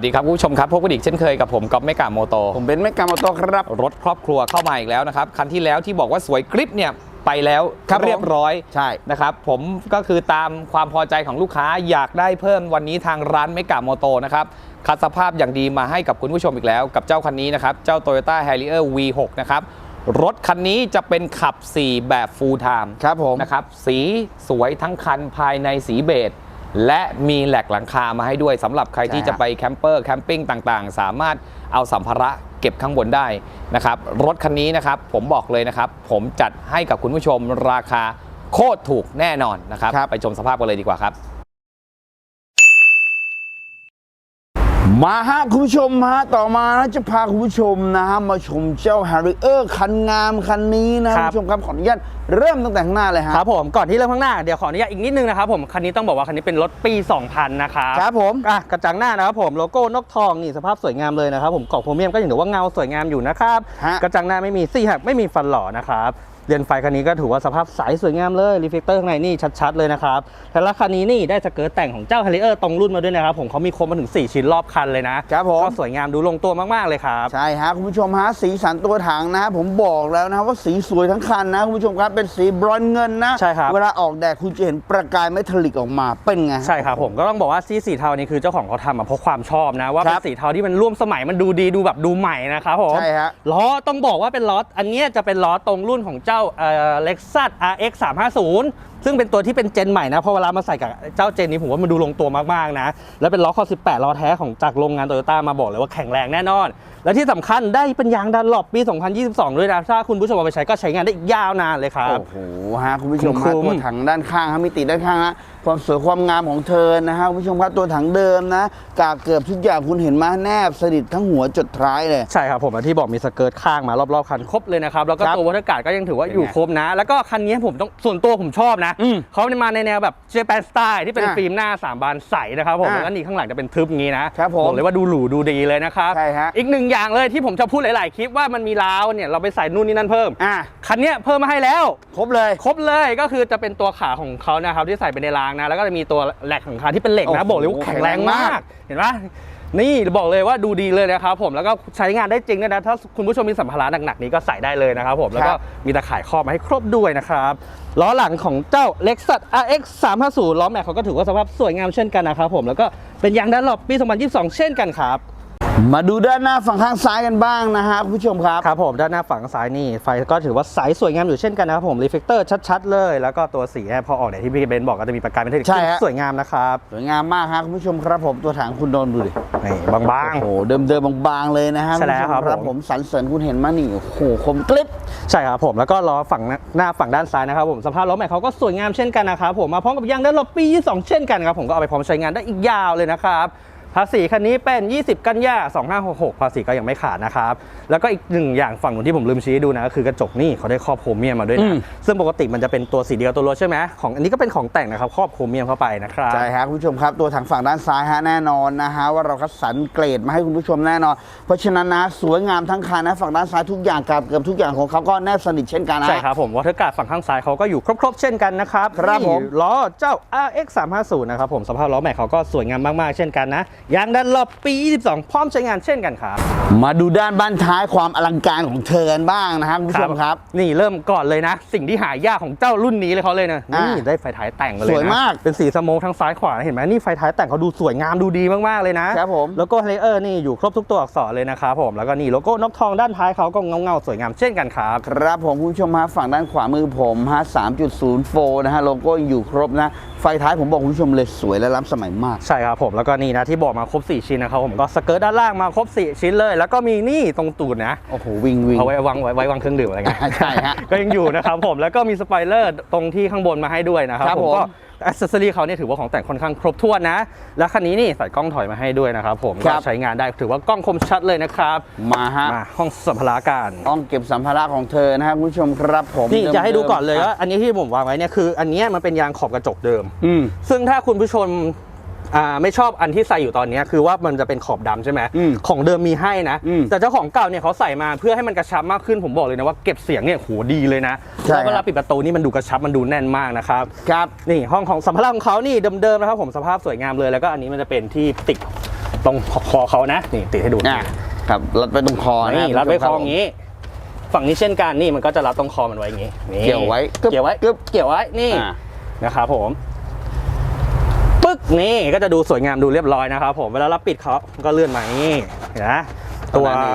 สวัสดีครับคุณผู้ชมครับพบกันอีกเช่นเคยกับผมก๊อฟเมกาโมโตผมเป็นแม่กามโตครับ รถครอบครัวเข้ามาอีกแล้วนะครับ คันที่แล้วที่บอกว่าสวยกริปเนี่ยไปแล้วครับผมเรียบร้อยใช่นะครับผมก็คือตามความพอใจของลูกค้าอยากได้เพิ่มวันนี้ทางร้านเมกาโมโตนะครับคัดสภาพอย่างดีมาให้กับคุณผู้ชมอีกแล้ว กับเจ้าคันนี้นะครับเจ้า Toyota Harrier V6 นะครับรถคันนี้จะเป็นขับ 4 แบบ full time ครับผมนะครับสีสวยทั้งคันภายในสีเบจ และมีแหลกหลังคามาให้ด้วยสำหรับใครที่ใช่จะฮะไปแคมเปอร์แคมปิ้งต่างๆ สามารถเอาสัมภาระเก็บข้างบนได้นะครับ รถคันนี้นะครับผมบอกเลยนะครับ ผมจัดให้กับคุณผู้ชมราคาโคตรถูกแน่นอนนะครับครับไปชมสภาพกันเลยดีกว่าครับ มาฮะคุณผู้ชมฮะต่อมานะจะพาคุณผู้ชมนะฮะมาชมเจ้า h ฮ r ริเออร์คันงามคันนี้นะคคุรัณบผู้ชมครับขออนุญาตเริ่มตั้งแต่ข้างหน้าเลยฮะครับผมก่อนที่เริ่มข้างหน้าเดี๋ยวขออนุญาตอีกนิดนึงนะครับผมคันนี้ต้องบอกว่าคันนี้เป็นรถปี 2000 นะครับครับผม อะกระจังหน้านะครับผมโลโก้นกทองนี่สภาพสวยงามเลยนะครับผมกล่องโพรเมียมก็ยังถือว่าเงาสวยงามอยู่นะครับฮะ กระจังหน้าไม่มีซี่หักไม่มีฟันหล่อนะครับ เรือนไฟคันนี้ก็ถือว่าสภาพใสสวยงามเลยรีเฟกเตอร์ข้างในนี่ชัดๆเลยนะครับแต่ละคันนี้นี่ได้สเกิร์ตแต่งของเจ้า h ฮ r ริเออร์ตรงรุ่นมาด้วยนะครับผมเขามีครบมาถึง 4 ชิ้นรอบคันเลยนะครับผมก็สวยงามดูลงตัวมากๆเลยครับ ใช่ฮะคุณผู้ชมฮะสีสันตัวถังนะฮะผมบอกแล้วนะว่าสีสวยทั้งคันนะคุณผู้ชมครับเป็นสีบรอนซ์เงินนะใช่ครับเวลาออกแดดคุณจะเห็นประกายเมทัลลิกออกมาเป็นไงใช่ครับผมก็ต้องบอกว่าสีสีเทานี่คือเจ้าของเขาทำมาเพราะความชอบนะว่าคเป็รันบสีเทาที่มันร่วมสมัยมันดูดีดูแบบดูใหม่นะครับผมใช่ฮะล้อต้องบอกว่าเป็นล้ออันเนี้ยจะเป็นล้อตรงรุ่นของเจ้า Lexus RX 350 ซึ่งเป็นตัวที่เป็นเจนใหม่นะเพอเวลามาใส่กับเจ้าเจนนี้ผมว่ามันดูลงตัวมากๆนะ แล้วเป็นล้อข้อ18ล้อแท้ของจากโรงงานโตโยต้ามาบอกเลยว่าแข็งแรงแน่นอน และที่สำคัญได้เป็นยางดันหลบปี 2022 ด้วยนะถ้าคุณผู้ชมเอาไปใช้ก็ใช้งานได้อีกยาวนานเลยครับ โอ้โหฮะคุณผู้ชมคุ้ฮะมๆตัวถังด้านข้างฮะมิติด้านข้างฮะความสวยความงามของเธอนะฮะคุณผู้ชมครับตัวถังเดิมนะกากเกือบทุกอย่างคุณเห็นมาแนบสนิททั้งหัวจดท้ายเลยใช่ครับผมที่บอกมีสเกิร์ตข้างมารอบๆคันครบเลยนะครับแล้วก็ครับตัววัตการ์ดก็ยังถือว่าเป็นไงอยู่ครบนะ แล้วก็คันนี้ผมต้องส่วนตัวผมชอบนะอืมเขามาในแนวแบบเจแปนสไตล์ที่เป็นอะฟิล์มหน้า 3 บานใสนะครับผมอะแล้วก็นี่ข้างหลังจะเป็นทึบงี้นะครับผมบอกเลยว่าดูหรูดูดีเลยนะครับใช่ฮะอีกหนึ่งอย่างเลยที่ผมจะพูดหลาย ๆ คลิปว่ามันมีราวเนี่ยเราไปใส่นู่นนี่นั่นเพิ่มอะคันเนี้ยเพิ่มมาให้แล้ว ครบเลย ครบเลยก็คือจะเป็นตัวขาของเขานะครับที่ใส่ไปในรางนะแล้วก็จะมีตัวแหลกของขาที่เป็นเหล็กนะโอ้โหบอกเลยว่าแข็งแรงมากแข็งแรงมากเห็นปะ นี่บอกเลยว่าดูดีเลยนะครับผมแล้วก็ใช้งานได้จริงด้วยนะถ้าคุณผู้ชมมีสัมภาระหนักๆนี้ก็ใส่ได้เลยนะครับผมแล้วก็มีตะข่ายครอบมาให้ครบด้วยนะครับล้อหลังของเจ้า Lexus RX 350ล้อแม็กเขาก็ถือว่าสภาพสวยงามเช่นกันนะครับผมแล้วก็เป็นยางดันหลบปี 2022 เช่นกันครับ มาดูด้านหน้าฝั่งข้างซ้ายกันบ้างนะฮะคุณผู้ชมครับ ครับผมด้านหน้าฝั่งซ้ายนี่ ไฟก็ถือว่าใสสวยงามอยู่เช่นกันนะครับผมรีเฟกเตอร์ชัดๆ เลย แล้วก็ตัวสีเนี่ยพอออกเนี่ยที่พี่เบนซ์บอกก็จะมีประกายเป็นเทคนิคใช่ฮะ สวยงามนะครับสวยงามมากฮะคุณผู้ชมครับผมตัวถังคุณโดนดูดินี่บาง โอ้โหเดิมเดิมๆบางๆเลยนะฮะใช่แล้วณผู้ชมครับผมสันเสริญคุณเห็นมานี่โอ้โหคมกลิบ ๆ ใช่ครับผมแล้วก็ล้อฝั่งหน้าฝั่งด้านซ้ายนะครับผมสภาพล้อแม็กเขาก็สวยงามเช่นกันนะครับผมมาพร้อมกับยางด้านลบปี22เช่นกันครับผมก็เอาไปพร้อมใช้งานได้อีกยาวเลยนะครับ ภาษีคันนี้เป็น 20 กันยา2566 ภาษีก็ยังไม่ขาดนะครับ แล้วก็อีกหนึ่งอย่างฝั่งหนึ่งที่ผมลืมชี้ให้ดูนะก็คือกระจกนี่เขาได้ครอบโครเมียมมาด้วยอืนะมซึ่งปกติมันจะเป็นตัวสีเดียวตัวรถใช่ไหมของอันนี้ก็เป็นของแต่งนะครับ ครอบโครเมียมเข้าไปนะครับ ใช่ฮะคุณผู้ชมครับ ตัวถังฝั่งด้านซ้ายฮะแน่นอนนะฮะว่าเราคัดสรรเกรดมาให้คุณผู้ชมแน่นอน เพราะฉะนั้นนะสวยงามทั้งคันนะฝั่งด้านซ้ายทุกอย่างกับเกือบทุกอย่างของเขาก็แนบสนิทเช่นกันนะใช่ครับผมวอเตอร์การ์ดฝั่งข้างซ้ายเขาก็อยู่ครบๆ เช่นกันนะครับครับนี่ผมล้อเจ้า RX 350นะครับผมสภาพล้อแม็กเขาก็สวยงามมากๆเช่นกันนะ ยางด้านรอบปี 22 พร้อมใช้งานเช่นกันครับ มาดูด้านบ้านท้ายความอลังการของเธอกันบ้างนะครับคุณผู้ชมครับ นี่เริ่มก่อนเลยนะ สิ่งที่หายากของเจ้ารุ่นนี้เลยเขาเลยนะอ่านี่ได้ไฟท้ายแต่งมาเลยนะสวยมาก เป็นสีสโมกทั้งซ้ายขวาเห็นไหมนี่ไฟท้ายแต่งเขาดูสวยงามดูดีมากๆเลยนะครับผม แล้วก็เฮเลอร์นี่อยู่ครบทุกตัวอักษรเลยนะครับผมแล้วก็นี่โลโก้นกทองด้านท้ายเขาก็เงาๆสวยงามเช่นกันครับ ครับผมคุณผู้ชมฮะฝั่งด้านขวามือผมฮะ3.04นะฮะโลโก้ยังอยู่ครบนะไฟท้ายผมบอกคุณผู้ชมเลยสวยและล้ำสมัยมาก ใช่ครับผมแล้วก็นี่นะที่บอกมาครบ 4 ชิ้นนะครับผมก็สเกิร์ตด้านล่างมาครบ 4 ชิ้นเลย แล้วก็มีนี่ตรงตูดนะโอ้โหวิงวิงเอาไว้วางไว้ไว้วางเครื่องดื่มอะไรเงี้ยใช่ฮะก็ยังอยู่นะครับผมแล้วก็มีสปอยเลอร์ตรงที่ข้างบนมาให้ด้วยนะครับครับผมผมก็ อ c เซสซอรี่เขาเนี่ยถือว่าของแต่งค่อนข้างครบถ้วนนะ แล้วคันนี้นี่ใส่กล้องถอยมาให้ด้วยนะครับผมครัก็บใช้งานได้ถือว่ากล้องคมชัดเลยนะครับมาฮะมาห้องสัมภาระการห้องเก็บสัมภาระของเธอนะฮะคุณผู้ชมครับผมนี่จะให้ดูก่อนเลยดิมๆว่าอันนี้ที่ผมวางไว้เนี่ยคือ อันเนี้ยมันเป็นยางขอบกระจกเดิม อืม ซึ่งถ้าคุณผู้ชม อ่าไม่ชอบอันที่ใส่อยู่ตอนเนี้ยคือว่ามันจะเป็นขอบดำใช่ไหมอืมของเดิมมีให้นะ อืมแต่เจ้าของเก่าเนี่ยเขาใส่มาเพื่อให้มันกระชับมากขึ้นผมบอกเลยนะว่าเก็บเสียงเนี่ยโหดีเลยนะใช่แล้วเวครัลาบ ปิดประตูนี่มันดูกระชับมันดูแน่นมากนะครับครับ นี่ห้องของสัมภาระของเขานี่เดิมๆนะครับผมสภาพสวยงามเลยแล้วก็อันนี้มันจะเป็นที่ติดตรงคอเขานะนี่ติดให้ดูอะครับรัดไปตรงคอนะนี่รัดไว้คอณอผู้ชมย่างนี้ ฝั่งนี้เช่นกันนี่มันก็จะรัดตรงคอมันไว้อย่างนี้นี่เกี่ยวไว้กึ๊บเกี่ยวไว้กึ๊บเกี่ยวไว้นี่อะนะครับผมปึ๊ก นี่ก็จะดูสวยงามดูเรียบร้อยนะครับผมเวลาเราปิดเขาก็เลื่อนมานี่เห็นไหมตัวประมาณนี้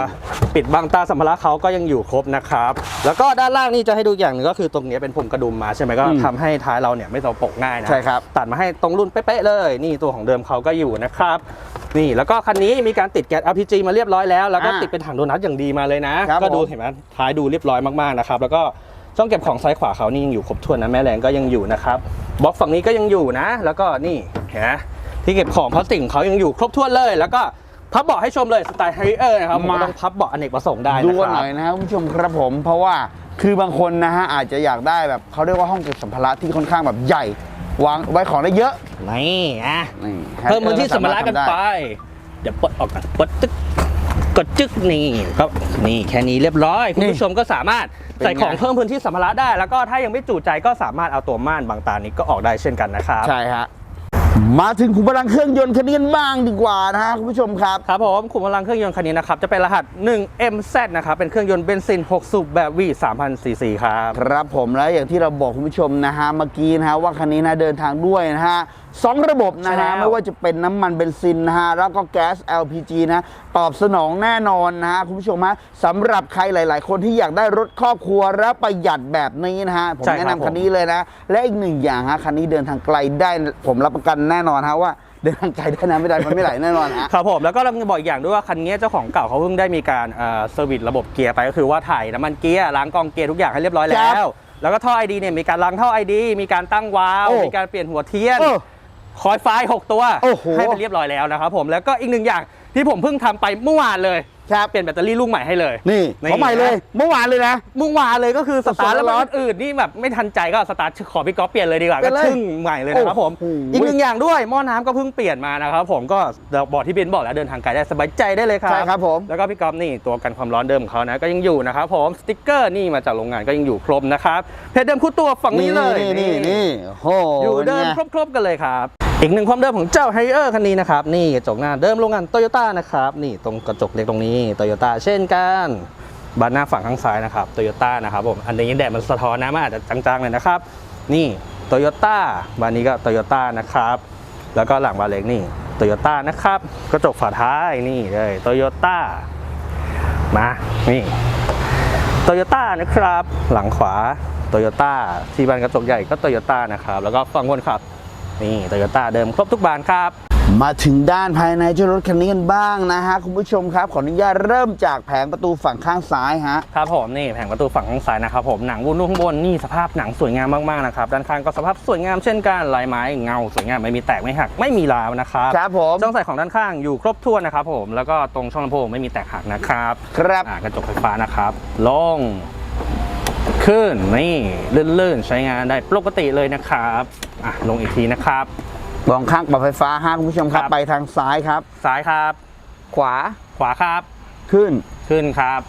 ปิดบังตาสัมภาระเขาก็ยังอยู่ครบนะครับ แล้วก็ด้านล่างนี่จะให้ดูอย่างหนึงก็คือตรงนี้เป็นผมกระดุมมาใช่ไหมก็อืมทำให้ท้ายเราเนี่ยไม่ตกปกง่ายนะใช่ครับตัดมาให้ตรงรุ่นเป๊ะๆเลย นี่ตัวของเดิมเขาก็อยู่นะครับนี่แล้วก็คันนี้มีการติดแก๊ส RPG มาเรียบร้อยแล้ว แล้วก็อ่าติดเป็นถังโดนัทอย่างดีมาเลยนะครับก็ดูผมเห็นไหมท้ายดูเรียบร้อยมากๆนะครับ แล้วก็ ช่องเก็บของซ้ายขวาเขานี่ยังอยู่ครบถ้วนนะแม่แรงก็ยังอยู่นะครับบล็อกฝั่งนี้ก็ยังอยู่นะ แล้วก็นี่เห็นไหมที่เก็บของพลาสติกของเขายังอยู่ครบถ้วนเลย แล้วก็พับเบาะให้ชมเลยสไตล์ไฮเออร์นะครับผมมาก็ต้องพับเบาะอเนกประสงค์ได้ดูนะคกันหรัน่บอยนะครับคุณผู้ชมครับผม เพราะว่าคือบางคนนะฮะอาจจะอยากได้แบบเขาเรียกว่าห้องเก็บสัมภาระที่ค่อนข้างแบบใหญ่ วางไว้ของได้เยอะนี่อะนี่เพิ่มพื้นที่สัมภาระกันไป เดี๋ยวปลดออกกันปลดตึ๊ก กดจึ๊กนี่ก็นี่แค่นี้เรียบร้อยคุณผู้ชมก็สามารถใส่ของเพิ่มพื้นที่สัมภาระได้ แล้วก็ถ้ายังไม่จุใจก็สามารถเอาตัวม่านบางตานี้ก็ออกได้เช่นกันนะครับใช่ฮะมาถึงขุมพลังเครื่องยนต์คันนี้กันบ้างดีกว่านะฮะคุณผู้ชมครับครับผมขุมพลังเครื่องยนต์คันนี้นะครับจะเป็นรหัส 1MZ นะครับเป็นเครื่องยนต์เบนซิน 6 สูบแบบ V 3,000 ซีซีครับครับผมแล้วอย่างที่เราบอกคุณผู้ชมนะฮะเมื่อกี้นะฮะว่าคันนี้นะเดินทางด้วยนะฮะ สองระบบนะใช่แล้ฮะว ไม่ว่าจะเป็นน้ำมันเบนซินนะฮะแล้วก็แก๊ส LPG นะตอบสนองแน่นอนนะฮะคุณผู้ชมฮะสำหรับใครหลาย ๆ คนที่อยากได้รถครอบครัวและประหยัดแบบนี้นะฮะผมใช่ครับแนะนำผมคันนี้เลยนะ และอีกหนึ่งอย่างฮะคันนี้เดินทางไกลได้ผมรับประกันแน่นอนฮะว่าเดินทางไกลได้นะไม่ได้มันไม่ไหลแน่นอนฮะ ครับผมแล้วก็เราจะบอกอีกอย่างด้วยว่าคันนี้เจ้าของเก่าเขาเพิ่งได้มีการเอ่อเซอร์วิสระบบเกียร์ไปก็คือว่าถ่ายน้ำมันเกียร์ล้างกองเกียร์ทุกอย่างให้เรียบร้อยคแล้รัว บแล้วก็ท่อไอดีเนี่ยมีการล้างท่อไอดีมีการตั้งวาล์วโอ้มีการเปลี่ยนหัวเทียน เออ คอยไฟล์6ตัวโอ้โห ให้เป็นเรียบร้อยแล้วนะครับผมแล้วก็อีกหนึ่งอย่างที่ผมเพิ่งทำไปเมื่อวานเลยครับเปลี่ยนแบตเตอรี่ลูกใหม่ให้เลยนี่นี่เขาใหม่เลย เมื่อวานเลยนะ เมื่อวานเลยก็คือสตาร์ทสดๆแล้วร้มัอนนอื่นนี่แบบไม่ทันใจก็สตาร์ทขอพี่ก๊อฟเปลี่ยนเลยดีกว่าเปลี่ก็ยนเลยชึ่งใหม่เลยนะครับผมโอ้โห อีกหนึ่งอย่างด้วยหม้อน้ำก็เพิ่งเปลี่ยนมานะครับผมก็บอกที่เบนบอกแล้วเดินทางไกลได้สบายใจได้เลยครับ ใช่ครับผม แล้วก็พี่ก๊อฟนี่ตัวกันความร้อนเดิมของเขานะก็ยังอยู่นะครับผมสติ๊กเกอร์นี่มาจากโรงงานก็ยังอยู่ครบนะครับเพจเดิมคู่ตัวฝั่งนี้เลยนี่นี่นี่โอ้โหอยู่เดิมนี่ไงครบๆกันเลยครับ อีกหนึ่งความเดิมของเจ้าไฮเออร์คันนี้นะครับนี่กระจกหน้าเดิมโรงงานโตโยต้านะครับนี่ตรงกระจกเล็กตรงนี้โตโยต้าเช่นกันบานหน้าฝั่งข้างซ้ายนะครับโตโยต้านะครับผมอันนี้แดดมันสะท้อนนะมันอาจจะจางๆเลยนะครับ นี่โตโยต้าบานนี้ก็โตโยต้านะครับแล้วก็หลังบานเล็กนี่โตโยต้านะครับกระจกฝาท้ายนี่เลยโตโยต้ามานี่โตโยต้านะครับ หลังขวาโตโยต้าที่บานกระจกใหญ่ก็โตโยต้านะครับ แล้วก็ฝั่งคนขับ นี่โตโยต้าเดิมครบทุกบานครับ มาถึงด้านภายในเจ้ารถคันนี้กันบ้างนะฮะคุณผู้ชมครับ ขออนุญาตเริ่มจากแผงประตูฝั่งข้างซ้ายฮะครับผมนี่แผงประตูฝั่งข้างซ้ายนะครับผมหนังวุ้นข้างบนนี่สภาพหนังสวยงามมากๆนะครับด้านข้างก็สภาพสวยงามเช่นกันลายไม้เงาสวยงามไม่มีแตกไม่หักไม่มีราวนะครับครับผมช่องใส่ของด้านข้างอยู่ครบถ้วนนะครับผมแล้วก็ตรงช่องลำโพงไม่มีแตกหักนะครับครับอ่ากระจกไฟฟ้านะครับลง ขึ้นนี่ลื่นๆ ใช้งานได้ปกติเลยนะครับอะลงอีกทีนะครับมองข้างปรับไฟฟ้าฮะคุณผู้ชมครับครับ ไปทางซ้ายครับ ซ้ายครับ ขวาขวาครับ ขึ้นขึ้นครับ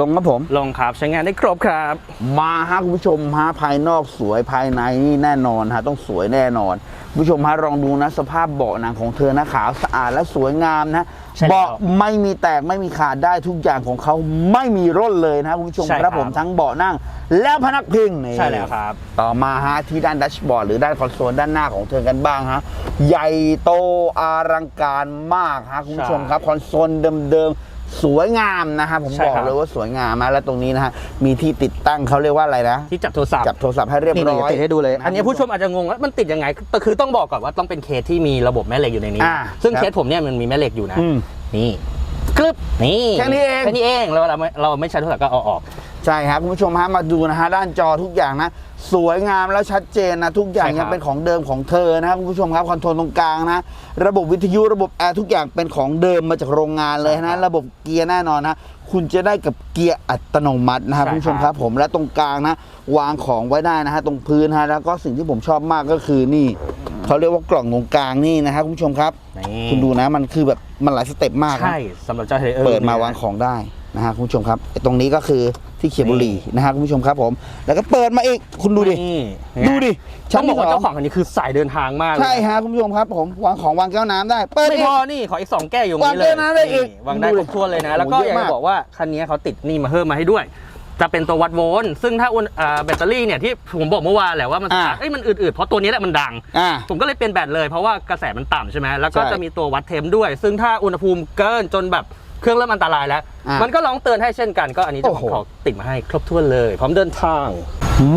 ลงครับผม ลงครับใช้งานได้ครบครับ มาฮะคุณผู้ชมฮะภายนอกสวยภายในนี่แน่นอนฮะต้องสวยแน่นอนคุณผู้ชมฮะลองดูนะสภาพเบาะหนังของเธอนะขาวสะอาดและสวยงามนะ ใช่แล้วเบาะไม่มีแตกไม่มีขาดได้ทุกอย่างของเขาไม่มีร่นเลยนะคุณผู้ชมใช่คครัรับบผมทั้งเบาะนั่ง และพนักพิงนี่ใช่แล้วครับ ต่อมาฮะที่ด้านดัชบอร์ดหรือด้านคอนโซลด้านหน้าของเธอกันบ้างฮะใหญ่โตอลังการมากฮะคุณผู้ชมครับคอนโซลเดิมๆ สวยงามนะฮะผมใช่บอกครับเลยว่าสวยงามนะและตรงนี้นะฮะมีที่ติดตั้งเขาเรียกว่าอะไรนะที่จับโทรศัพท์จับโทรศัพท์ให้เรียบนี่ร้อยติดให้ดูเลยะอันนี้ผู้ชมอาจจะงงว่ามันติดยังไงแต่คือต้องบอกก่อนว่าต้องเป็นเคสที่มีระบบแม่เหล็กอยู่ในนี้ อ่าซึ่งครับเคสผมเนี่ยมันมีแม่เหล็กอยู่นะ อืมนี่กรึบนี่แค่นี้เอง แค่นี้เองแล้วเราไม่เราไม่ใช้โทรศัพท์ก็เอาออก ใช่ครับคุณผู้ชมฮะมาดูนะฮะด้านจอทุกอย่างนะ สวยงามแล้วชัดเจนนะทุกอย่างใช่ครับยังเป็นของเดิมของเธอนะครับคุณผู้ชมครับคอนโทรลตรงกลางนะ ระบบวิทยุระบบแอร์ทุกอย่างเป็นของเดิมมาจากโรงงานเลยนะระบบเกียร์แน่นอนนะ คุณจะได้กับเกียร์อัตโนมัตินะครับใช่คุณผู้ชมคครัรับบผมและตรงกลางนะ วางของไว้ได้นะฮะตรงพื้นฮะแล้วก็สิ่งที่ผมชอบมากก็คือนี่เขาเรียกว่ากล่องตรงกลางนี่นะครับคุณผู้ชมครับ นี่คุณดูนะมันคือแบบมันหลายสเต็ปมากนะใช่สำหรับเจ้าเฮเออร์เปิดมาวางของได้ นะฮะคุณผู้ชมครับไอ้ตรงนี้ก็คือที่เขียนบุหรี่นะฮะคุณผู้ชมครับผม แล้วก็เปิดมาอีกคุณดูดินี่ดูดิต้องบอกว่าที่สเจ้าของคันนี้คือสายเดินทางมากเลยใช่ฮะคุณผู้ชมครับผมวางของวางแก้วน้ำได้ เปิดไม่อีพก อนี่ขออีก2แก้วอยู่ตรงนี้วางเลแก้ยวน้ำได้อีกนี่วางได้ดูคดิรบถ้วนเลยนะ โอ้โหแล้วก็อยากเยอะมาจะกบอกว่าคันนี้เขาติดนี่มาเพิ่มมาให้ด้วย จะเป็นตัววัดโวลต์ซึ่งถ้าอุณอ่าแบตเตอรี่เนี่ยที่ผมบอกเมื่อวานแหละว่ามันอ่า เอ้ยมันอืดๆเพราะตัวนี้แหละมันดัง อ่า ผมก็เลยเปลี่ยนแบตเลยเพราะว่ากระแสมันต่ำใช่ไหมแล้วก็ใช่จะมีตัววัดเทมด้วย ซึ่งถ้าอุณหภูมิเกินจนแบบ เครื่องเริ่มอันตรายแล้ว อ่ามัมันก็ร้องเตือนให้เช่นกัน ก็อันนี้เจ้าของโอ้โหเขาติดมาให้ครบถ้วนเลย พร้อมเดินทาง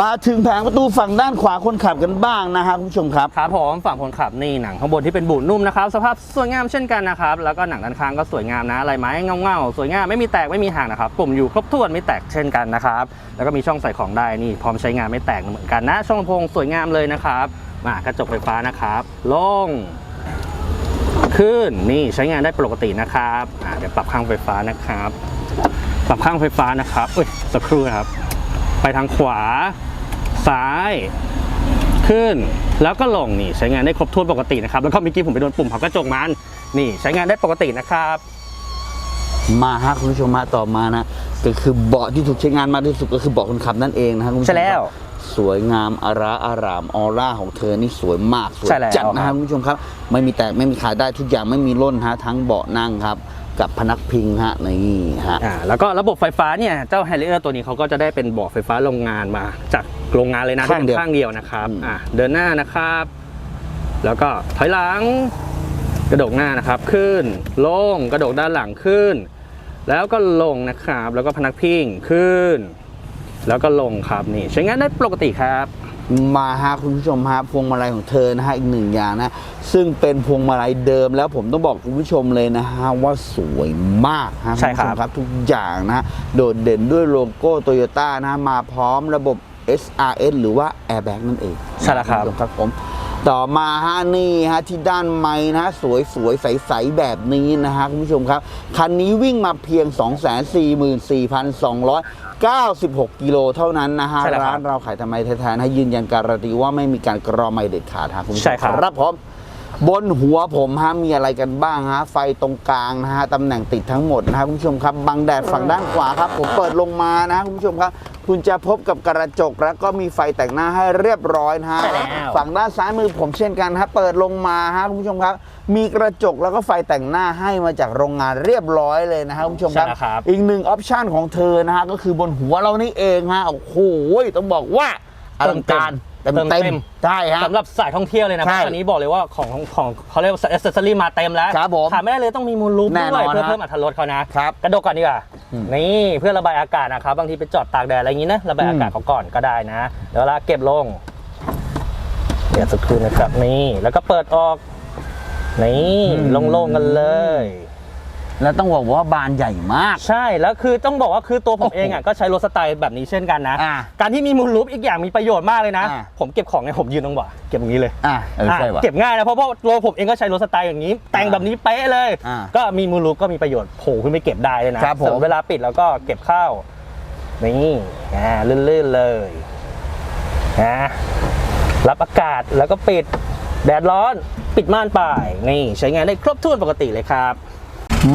มาถึงแผงประตูฝั่งด้านขวาคนขับกันบ้างนะฮะคุณผู้ชมครับ ครับผมฝั่งคนขับนี่หนังข้างบนที่เป็นบูดนุ่มนะครับ สภาพสวยงามเช่นกันนะครับ แล้วก็หนังด้านข้างก็สวยงามนะลายไม้เงาเงาๆสวยงามไม่มีแตกไม่มีห่างนะครับปุ่มอยู่ครบถ้วนไม่แตกเช่นกันนะครับแล้วก็มีช่องใส่ของได้นี่พร้อมใช้งานไม่แตกเหมือนกันนะ ช่องลำโพงสวยงามเลยนะครับมากระจกไฟฟ้านะครับลง ขึ้นนี่ใช้งานได้ปกตินะครับอ่าเดี๋ยวปรับข้างไฟฟ้านะครับ ปรับข้างไฟฟ้านะครับเอ้ยสักครู่นะครับ ไปทางขวา ซ้าย ขึ้นแล้วก็ลงนี่ใช้งานได้ครบถ้วนปกตินะครับ แล้วก็เมื่อกี้ผมไปโดนปุ่มพับกระจกมันนี่ใช้งานได้ปกตินะครับมาฮะคุณผู้ชมมาต่อมานะก็คือเบาะที่ถูกใช้งานมากที่สุดก็คือเบาะคนขับนั่นเองนะฮะคุณผู้ชมใช่แล้ว สวยงามอาราอารามออร่าของเธอนี่สวยมากสวยใช่แล้วจัดนะครัฮะบคุณผู้ชมครับ ไม่มีแตกไม่มีขายได้ทุกอย่างไม่มีร่นฮะทั้งเบาะนั่งครับ กับพนักพิงฮะนี่ฮะ อ่าแล้วก็ระบบไฟฟ้าเนี่ยเจ้า h ฮ r ร i เออร์ตัวนี้เขาก็จะได้เป็นเบาะไฟฟ้าโรงงานมาจากโรงงานเลยนะข้างเดียวเป็นข้างเดียวนะครับอืม อ่าเดินหน้านะครับ แล้วก็ถอยหลัง กระดกหน้านะครับขึ้น ลงกระดกด้านหลังขึ้น แล้วก็ลงนะครับ แล้วก็พนักพิงขึ้น แล้วก็ลงครับนี่ใช้งานได้ปกติครับมาฮะคุณผู้ชมฮะพวงมาลัยของเธอนะฮะอีกหนึ่งอย่างนะ ซึ่งเป็นพวงมาลัยเดิมแล้วผมต้องบอกคุณผู้ชมเลยนะฮะว่าสวยมากฮะใช่ครับณผู้ชมครับทุกอย่างนะฮะโดดเด่นด้วยโลโก้โตโยต้านะมาพร้อมระบบ SRS หรือว่า Airbag นั่นเองใช่แล้วครับณผู้ชมครับผม ต่อมาฮะนี่ฮะที่ด้านไม้นะฮะสวยสวยๆใสๆแบบนี้นะฮะคุณผู้ชมครับ คันนี้วิ่งมาเพียง 244,296 กิโลเท่านั้นนะฮะใช่แล้วครับร้านเราขายทำไมแท้ๆนะยืนยันการันตีว่าไม่มีการกรอไม่เด็ดขาดฮะคุณผู้ชมใช่ครับครับผม บนหัวผมฮะมีอะไรกันบ้างฮะไฟตรงกลางนะฮะตำแหน่งติดทั้งหมดนะฮะคุณผู้ชมครับบังแดดฝั่งด้านขวาครับ ผมเปิดลงมานะฮะคุณผู้ชมครับ คุณจะพบกับกระจกแล้วก็มีไฟแต่งหน้าให้เรียบร้อยนะฮะใช่แล้วฝั่งด้านซ้ายมือผมเช่นกันฮะเปิดลงมาฮะคุณผู้ชมครับ มีกระจกแล้วก็ไฟแต่งหน้าให้มาจากโรงงานเรียบร้อยเลยนะฮะคุณผู้ชมครับใช่แล้วครับอีกหนึ่งออปชันของเธอนะฮะก็คือบนหัวเรานี่เองฮะโอ้โหต้องบอกว่าอลังการ เต็มเติมเต็เต็มมใช่ฮะสำหรับสายท่องเที่ยวเลยนะเพใช่ราะอันนี้บอกเลยว่าของของเขาเรียกว่าเอเซอรี่มาเต็มแล้วครับผมขาดไม่ได้เลยต้องมีมูลลูปแน่นด้อวยนเพื่อฮะเพิ่มอรรถรสเขานะครับกระดกก่อนดีกว่าอืมนี่เพื่อระบายอากาศนะครับบางทีไปจอดตากแดดอะไรอย่างนี้นะระบายอากาศอืมเขาก่อนก็ได้นะเดี๋ยวเวลาเก็บลงเดี๋ยวสักครู่นะครับนี่แล้วก็เปิดออกนี่โล่งๆกันเลย แล้วต้องบอกว่าบานใหญ่มาก ใช่แล้วคือต้องบอกว่าคือตัวผมเองอะก็ใช้รถสไตล์แบบนี้เช่นกันนะ อ่าการที่มีมูลลูปอีกอย่างมีประโยชน์มากเลยนะ อ่า ผมเก็บของเนี่ยผมยืนตรงบ่าเก็บอย่างนี้เลยอะเออใช่อะว่ะ เก็บง่ายนะเพราะว่าตัวผมเองก็ใช้รถสไตล์อย่างนี้ แต่งแบบนี้เป๊ะเลย อ่าก็มีมูลลูปก็มีประโยชน์โผล่ขึ้นไปเก็บได้เลยนะครับผม ส่วนเวลาปิดแล้วก็เก็บเข้านี่อ่าลื่นๆเลยนะรับอากาศแล้วก็ปิดแดดร้อน ปิดม่านไปนี่ใช้งานได้ครบถ้วนปกติเลยครับ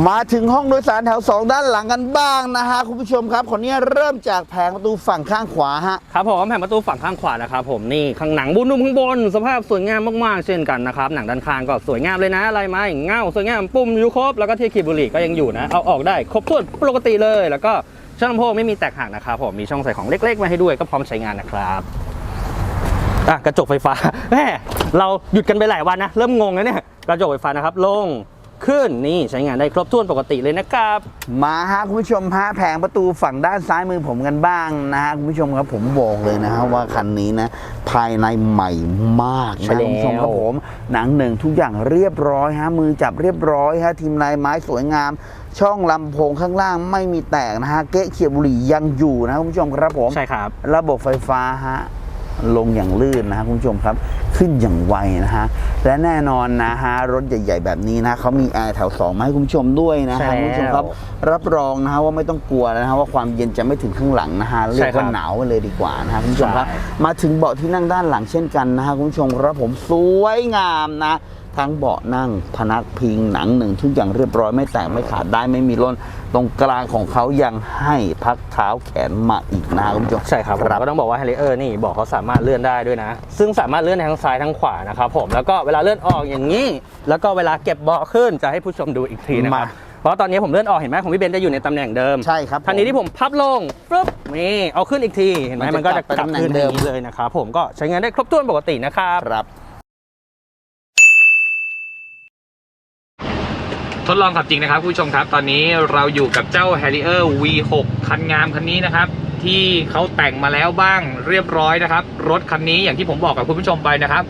มาถึงห้องโดยสารแถว 2 ด้านหลังกันบ้างนะฮะคุณผู้ชมครับขออนุญาตเริ่มจากแผงประตูฝั่งข้างขวาฮะครับผมแผ่นประตูฝั่งข้างขวานะครับผมนี่ข้างหนังบุนุ่มข้างบน สภาพสวยงามมากๆเช่นกันนะครับหนังด้านข้างก็สวยงามเลยนะลายไม้เงาสวยงามปุ่มอยู่ครบแล้วก็ที่คีย์บุหรี่ก็ยังอยู่นะ เอาออกได้ครบถ้วนปกติเลยแล้วก็ช่องลำโพงไม่มีแตกหักนะครับผมมีช่องใส่ของเล็กๆมาให้ด้วยก็พร้อมใช้งานนะครับอะกระจกไฟฟ้าแม่เราหยุดกันไปหลายวันนะเริ่มงงแล้วเนี่ยกระจกไฟฟ้านะครับลง ขึ้นนี่ใช้งานได้ครบถ้วนปกติเลยนะครับ มาฮะคุณผู้ชมฮะแผงประตูฝั่งด้านซ้ายมือผมกันบ้างนะฮะคุณผู้ชมครับผมบอกเลยนะฮะว่าคันนี้นะภายในใหม่มากใช่นะแล้ว คุณผู้ชมครับผมหนังหนึ่งทุกอย่างเรียบร้อยฮะมือจับเรียบร้อยฮะทีมลายไม้สวยงาม ช่องลำโพงข้างล่างไม่มีแตกนะฮะเก๊ะเขียบบุหรี่ยังอยู่นะคุณผู้ชมครับผม ใช่ครับ ระบบไฟฟ้าฮะ ลงอย่างลื่นนะฮะคุณผู้ชมครับ ขึ้นอย่างไวนะฮะและแน่นอนนะฮะรถใหญ่ ๆ แบบนี้นะเขามีแอร์แถว2มาให้คุณผู้ชมด้วยนะใช่ฮะแล้ว คุณผู้ชมครับรับรองนะฮะว่าไม่ต้องกลัวนะฮะว่าความเย็นจะไม่ถึงข้างหลังนะฮะเรียกว่าหนาวไปเลยดีกว่านะฮะคุณผู้ชมครับ ใช่ มาถึงเบาะที่นั่งด้านหลังเช่นกันนะฮะคุณผู้ชมครับผมสวยงามนะ ทั้งเบาะนั่งพนักพิงหนังหนึ่งทุกอย่างเรียบร้อยไม่แตกไม่ขาดได้ไม่มีร่นตรงกลางของเขายังให้พักเท้าแขนมาอีกนะคุณผู้ชมใช่ครับผมก็ต้องบอกว่า h ฮ r เออร์นี่บอกเขาสามารถเลื่อนได้ด้วยนะ ซึ่งสามารถเลื่อนทั้งซ้ายทั้งขวานะครับผมแล้วก็เวลาเลื่อนออกอย่างนี้ แล้วก็เวลาเก็บเบาะขึ้นจะให้ผู้ชมดูอีกทีนะครับมาเพราะตอนนี้ผมเลื่อนออกเห็นไหมของพี่เบนจะอยู่ในตำแหน่งเดิม ใช่ครับทันทีที่ผมพับลงปุ๊บนี่เอาขึ้นอีกที เห็นไหมมัมันนจะก็จะกลับไปกลับตำแหน่งคืนเดิเดิมมเลยนะครับผมก็ใช้งานได้ครบถ้วนปกตินะครับครับ ทดลองขับจริงนะครับคุณผู้ชมครับ ตอนนี้เราอยู่กับเจ้า Harrier V6 คันงามคันนี้นะครับ ที่เขาแต่งมาแล้วบ้างเรียบร้อยนะครับ รถคันนี้อย่างที่ผมบอกกับคุณผู้ชมไปนะครับ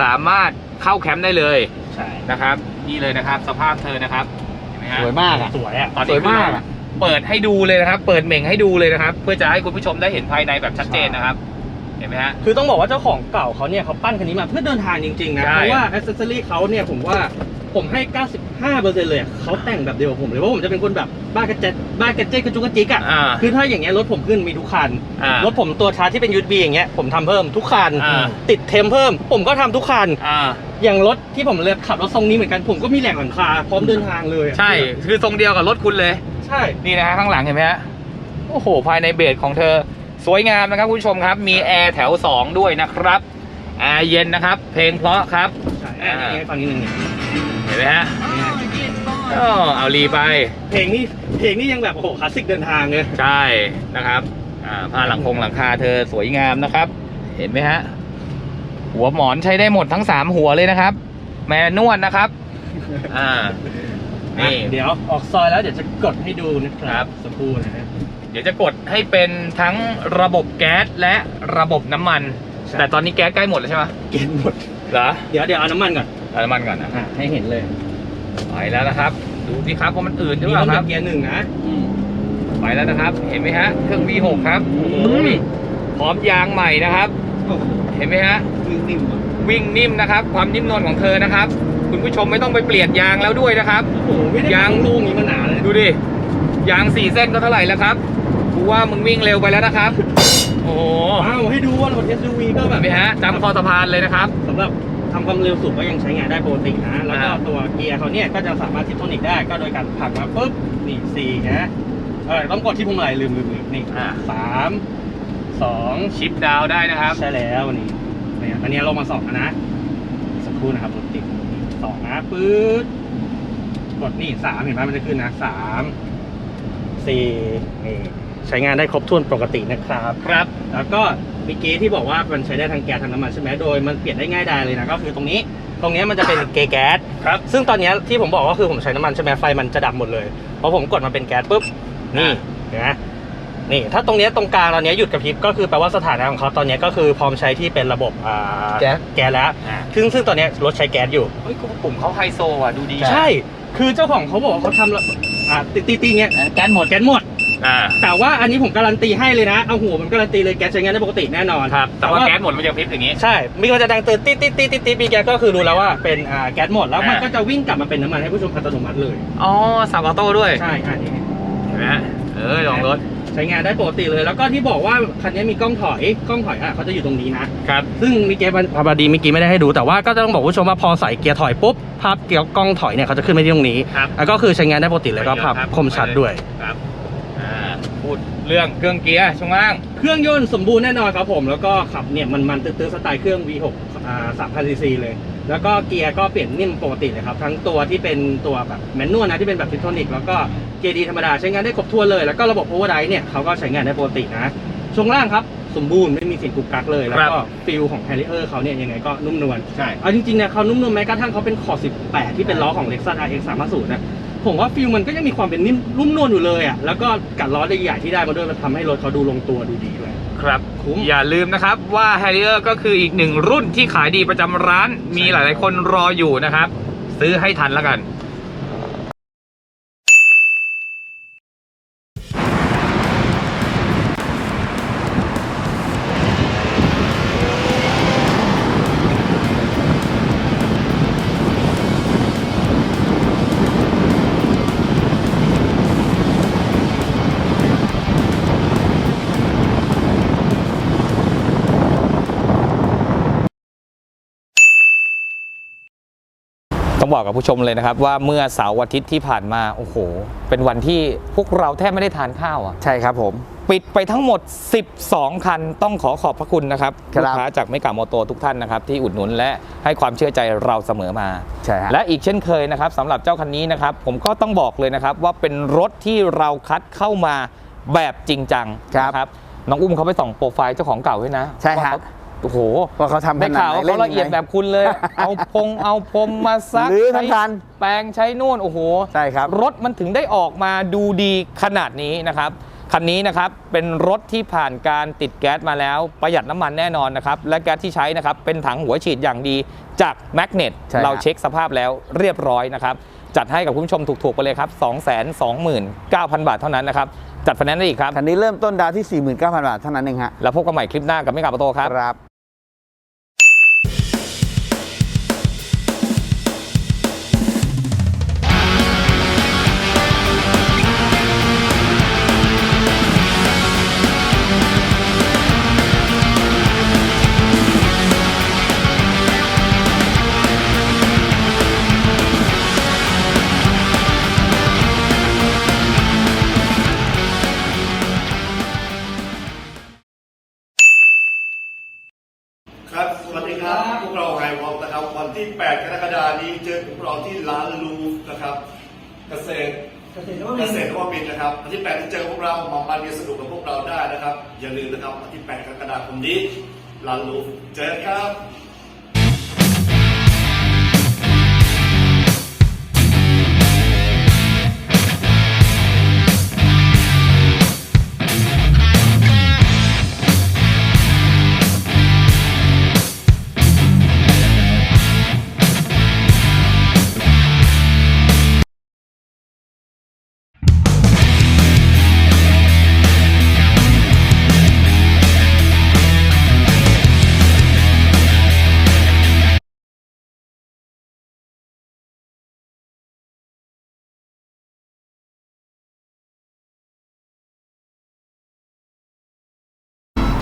สามารถเข้าแคมป์ได้เลยใช่นะครับ นี่เลยนะครับ สภาพเธอนะครับเห็นไหมฮะสวยมากอะสวยอะตอนนี้สวยมากอะเปิดให้ดูเลยนะครับ เปิดเหม่งให้ดูเลยนะครับ เพื่อจะให้คุณผู้ชมได้เห็นภายในแบบชัดเจนนะครับ เห็นไหมฮะ คือต้องบอกว่าเจ้าของเก่าเขาเนี่ยเขาปั้นคันนี้มาเพื่อเดินทางจริงๆนะ ใช่ เพราะว่าอ c เซสซอรี่เขาเนี่ยผมว่า ผมให้ 95%เลยอะเขาแต่งแบบเดียวกับผมเลยเพราะผมจะเป็นคนแบบบ้ากระเจ็ดบ้ากระเจ็ดกระจุกกระจิกอะอ่าคือถ้าอย่างเงี้ยรถผมขึ้นมีทุกคันอ่ารถผมตัวชาร์จที่เป็นยูบีอย่างเงี้ยผมทำเพิ่มทุกคันอ่า ติดเทมเพิ่ม ผมก็ทำทุกคัน อ่า อย่างรถที่ผมเลยขับรถทรงนี้เหมือนกันผมก็มีแหล่งหลังคาพร้อมเดินทางเลยอะใช่ คือทรงเดียวกับรถคุณเลย ใช่ นี่นะฮะข้างหลังเห็นไหมฮะ โอ้โห ภายในเบรของเธอ สวยงามนะครับคุณผู้ชมครับ มีแอร์แถว 2 ด้วยนะครับ แอร์เย็นนะครับ เพลงเพราะครับ ใช่อะนี่ไงฟังนิดนึงเนี่ยเห็นไหมฮะอ๋อเอารีไป เพลงนี้เพลงนี้ยังแบบโอ้โหคลาสสิกเดินทางเลยใช่นะครับอ่าผ้าหลังคงหลังคาเธอสวยงามนะครับ เห็นไหมฮะ หัวหมอนใช้ได้หมดทั้ง3หัวเลยนะครับ แมนนวดนะครับ อ่า นี่ เดี๋ยวออกซอยแล้วเดี๋ยวจะกดให้ดูนะคครัรับบสักครู่นะฮะเดี๋ยวจะกดให้เป็นทั้งระบบแก๊สและระบบน้ำมันใช่แต่ตอนนี้แก๊สใกล้หมดแล้วใช่ไหมเกณฑ์หมดเหรอ เดี๋ยวเดี๋ยวเอาน้ำมันก่อน เอาน้ำมันก่อนนะอะให้เห็นเลยไปแล้วนะครับ ดูสิครับว่ามันอืดหรือมีเปล่าต้องคเป็รับนเกียร์หนึ่งนะไปแล้วนะครับ เห็นไหมฮะ เครื่อง V6 ครับโอ้โหพร้อมยางใหม่นะครับเห็นไหมฮะนิ่มๆอะวิ่งนิ่มนะครับ ความนิ่มนวลของเธอนะครับ คุณผู้ชมไม่ต้องไปเปลี่ยนยางแล้วด้วยนะครับ โอ้โหไม่ได้ยาง ลูกนี้มานานเลยดูดิ ยางสี่เส้นก็เท่าไหร่แล้วครับ กูว่ามึงวิ่งเร็วไปแล้วนะครับ โอ้โหอ้าวให้ดูว่ารถ SUV ก็แบแบบบนี้ฮะจำคอสะพานเลยนะครับ สำหรับ ทำความเร็วสูงก็ยังใช้งานได้ปกตินะ แล้วก็อ่าตัวเกียร์เขาเนี่ยก็จะสามารถทิปโทนิกได้ก็โดยการผลักมาปุ๊บนี่สี่นะเออต้องกดที่พวงมาลัยลืมลืมลืมนี่อ่า สามสองชิปดาวน์ได้นะครับใช่แล้วนี่เนี่ยอันนี้ลงมาสองแล้วนะ สักครู่นะครับรถติดสองนะปื๊ดกดนี่สามเห็นไหมมันจะขึ้นนะสามสี่นี่ใช้งานได้ครบถ้วนปกตินะครับ ครับ แล้วก็ เมื่อกี้ที่บอกว่ามันใช้ได้ทั้งแก๊สทั้งน้ำมันใช่ไหมโดยมันเปลี่ยนได้ง่ายดายเลยนะก็คือตรงนี้ ตรงนี้มันจะเป็นเกแก๊สครับ ซึ่งตอนนี้ที่ผมบอกก็คือผมใช้น้ำมันใช่ไหมไฟมันจะดับหมดเลยพอผมกดมาเป็นแก๊สปุ๊บนี่เห็นไหมนี่ ถ้าตรงเนี้ยตรงกลางตอนเนี้ยหยุดกระพริบก็คือแปลว่าสถานะของเขาตอนเนี้ยก็คือพร้อมใช้ที่เป็นระบบอ่าแก๊ส แก๊สแล้ว อ่า ซึ่งซึ่งตอนเนี้ยรถใช้แก๊สอยู่ เฮ้ยปุ่มเขาไฮโซอะดูดีใช่ คือเจ้าของเขาบอกว่าเขาทำระอ่าตีตีตีเงี้ย แก๊สหมด แก๊สหมด อ่าแต่ว่าอันนี้ผมการันตีให้เลยนะ เอาหัวผมการันตีเลยแก๊สใช้งานได้ปกติแน่นอนครับแต่ว่าแก๊สหมดมันจะพริบอย่างนี้ ใช่ มีคนจะดังเตือนติ๊ดติ๊ดติ๊ดติ๊ดติ๊ดมีแก๊สก็คือรู้แล้วว่าเป็นอ่าแก๊สหมดแล้วมันอ่าก็จะวิ่งกลับมาเป็นน้ำมันให้ผู้ชมอัตโนมัติเลย อ๋อสับออโต้ด้วย ใช่อันนี้เห็นไหมฮะเออลองรถใช้งานได้ปกติเลย แล้วก็ที่บอกว่าคันนี้มีกล้องถอยกล้องถอยอะเขาจะอยู่ตรงนี้นะครับ ซึ่งมีเกมพาบาดีเมื่อกี้ไม่ได้ให้ดูแต่ว่าก็ต้องบอกผู้ชมว่าพอใส่เกียร์ถอยปุ๊บภาพเกียร์กล้องถอยเนี่ยเขาจะขึ้นมาที่ตรงนี้ครับแล้วก็คือใช้งานได้ปกติเลยก็ภาพคมชัดด้วยครับอ่า พูดเรื่องเครื่องเกียร์ช่วงล่าง เครื่องยนต์สมบูรณ์แน่นอนครับผม แล้วก็ขับเนี่ยมันมันตื้อๆสไตล์เครื่อง V6 อ่า3,000ซีซีเลย แล้วก็เกียร์ก็เปลี่ยนนิ่มปกติเลยครับ ทั้งตัวที่เป็นตัวแบบแมนนวลนะที่เป็นแบบทิทรอนิก แล้วก็เกียร์ดีธรรมดาใช้งานได้ครบถ้วนเลย แล้วก็ระบบโอเวอร์ไดเนี่ยเขาก็ใช้งานได้ปกตินะ ช่วงล่างครับสมบูรณ์ไม่มีเสียงกุกกักเลย แล้วก็ฟิลของแฮร์ริเออร์เขาเนี่ยยังไงก็นุ่มนวลใช่เอาจริงๆเนี่ยเขานุ่มนวลแม้กระทั่งเขาเป็นขอบ18 ที่เป็นล้อของ Lexus RX 350นะ ผมว่าฟิลมันก็ยังมีความเป็นนิ่มนุ่มนวลอยู่เลยอะแล้วก็กัดล้อใหญ่ๆที่ได้มาด้วยมันทำให้รถเขาดูลงตัวดูดีด้วย ครับ คุ้ม อย่าลืมนะครับว่า Harrier ก็คืออีกหนึ่งรุ่นที่ขายดีประจำร้าน มีหลายๆคนรออยู่นะครับ ซื้อให้ทันแล้วกัน บอกกับผู้ชมเลยนะครับ ว่าเมื่อเสาร์อาทิตย์ที่ผ่านมาโอ้โห เป็นวันที่พวกเราแทบไม่ได้ทานข้าวอะใช่ครับผม ปิดไปทั้งหมด 12 คันต้องขอขอบพระคุณนะครับครับ ลูกค้าจากไม่กาโมโตทุกท่านนะครับที่อุดหนุนและให้ความเชื่อใจเราเสมอมา ใช่ฮะ และอีกเช่นเคยนะครับสำหรับเจ้าคันนี้นะครับผมก็ต้องบอกเลยนะครับว่าเป็นรถที่เราคัดเข้ามาแบบจริงจังครับนะครับน้องอุ้มเขาไปส่องโปรไฟล์เจ้าของเก่าด้วยนะใช่ฮะว่าเขา โอ้โหว่าเขาทำได้ข่าวขนว่าดหนเขาละเอียดแบบคุณเลย เอาพงเอาพรมมาซักหรือทั้งใช้คันแปรงใช้นู่นโอ้โหใช่ครับ รถมันถึงได้ออกมาดูดีขนาดนี้นะครับคันนี้นะครับเป็นรถที่ผ่านการติดแก๊สมาแล้วประหยัดน้ำมันแน่นอนนะครับและแก๊สที่ใช้นะครับเป็นถังหัวฉีดอย่างดีจากแมกเนตใช่ฮะเราเช็คสภาพแล้วเรียบร้อยนะครับจัดให้กับคุณผู้ชมถูกๆไปเลยครับ 229,000 บาทเท่านั้นนะครับจัดไฟแนนซ์ได้อีกครับคันนี้เริ่มต้นดาวที่ 49,000 บาทเท่านั้นเองฮะแล้วพบกันใหม่คลิปหน้ากับไม่กับประโตครับ ครับครับ เรามามาเรียนสนุกกับพวกเราได้นะครับ อย่าลืมนะครับวันที่ 8 กรกฎาคมนี้ลาลูเจอกันครับ